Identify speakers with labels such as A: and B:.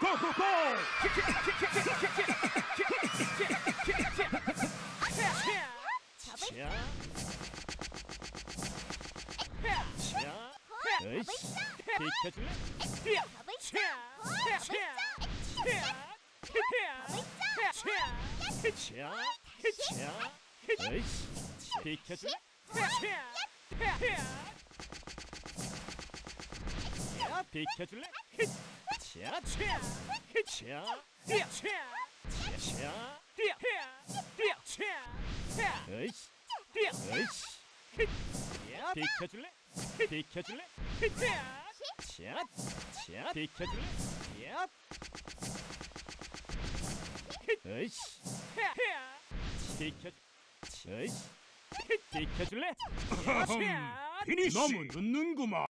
A: 고고고 비켜줄래? 비켜줄래? 자, 비켜줄래? 자, 자, 자, 자, 으이씨, 으이씨, 야, 비켜줄래? 비켜줄래? 자, 자, 비켜줄래? 야, 으이씨, 비켜, 으이씨, 비켜줄래?
B: 피니쉬.
A: 너무 늦는구만.